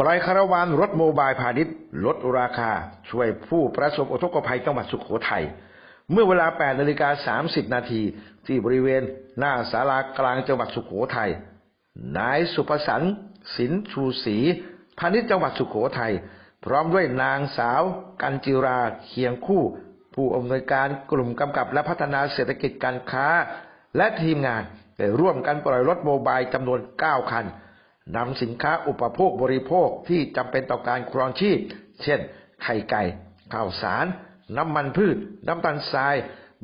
ปล่อยคาราวานรถโมบายพาณิชย์ ลดราคา ช่วยผู้ประสบอุทกภัยจังหวัดสุขโขทัยเมื่อเวลา 8นาฬิกา30 นาทีที่บริเวณหน้าศาลากลางจังหวัดสุขโขทัย นายสุภสันสินชูศรีพาณิชย์จังหวัดสุขโขทัย พร้อมด้วยนางสาว กันจิราเคียงคู่ ผู้อำนวยการกลุ่มกำกับและพัฒนาเศรษฐกิจการค้า และทีมงานได้ร่วมกันปล่อยรถโมบายจำนวน 9 คัน นำสินค้าอุปโภคบริโภคที่จำเป็นต่อการครองชีพ เช่น ไข่ไก่ ข้าวสาร น้ำมันพืช น้ำตาลทราย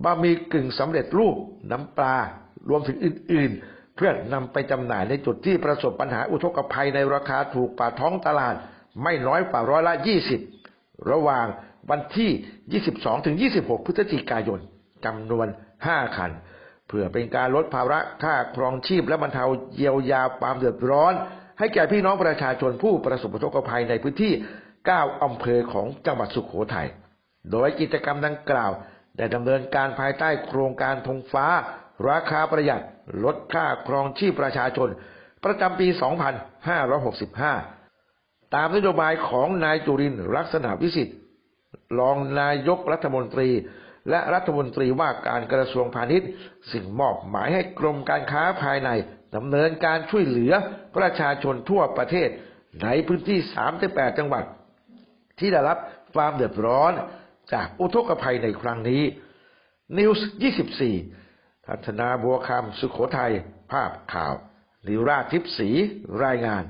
บะหมี่กึ่งสำเร็จรูป น้ำปลา รวมถึงอื่น ๆ เพื่อนำไปจำหน่ายในจุดที่ประสบปัญหาอุทกภัยในราคาถูกกว่าท้องตลาด ไม่น้อยกว่าร้อยละ 20 ระหว่างวันที่ 22-26 พฤศจิกายนจำนวน 5 คัน เพื่อเป็นการลดภาระค่าครองชีพและบรรเทาเยียวยาความเดือดร้อน ให้แก่พี่น้องประชาชนผู้ประสบอุทกภัยในพื้นที่ 9 อำเภอของจังหวัดสุขโขทัย โดยกิจกรรมดังกล่าว ได้ดำเนินการภายใต้โครงการธงฟ้า ราคาประหยัด ลดค่าครองชีพประชาชน ประจำปี 2565 ตามนโยบายของนายจุรินทร์ลักษณะวิสิทธิ์รองนายกรัฐมนตรี และรัฐมนตรีว่าการกระทรวงพาณิชย์สิ่งมอบหมายให้กรมการค้าภายในดำเนินการช่วยเหลือประชาชนทั่วประเทศ ในพื้นที่ 38 จังหวัด ที่ได้รับความเดือดร้อนจากอุทกภัยในครั้งนี้ นิวส์24พัฒนาบัวคำสุขโขทัย ภาพข่าว นิราทิพย์ศรีรายงาน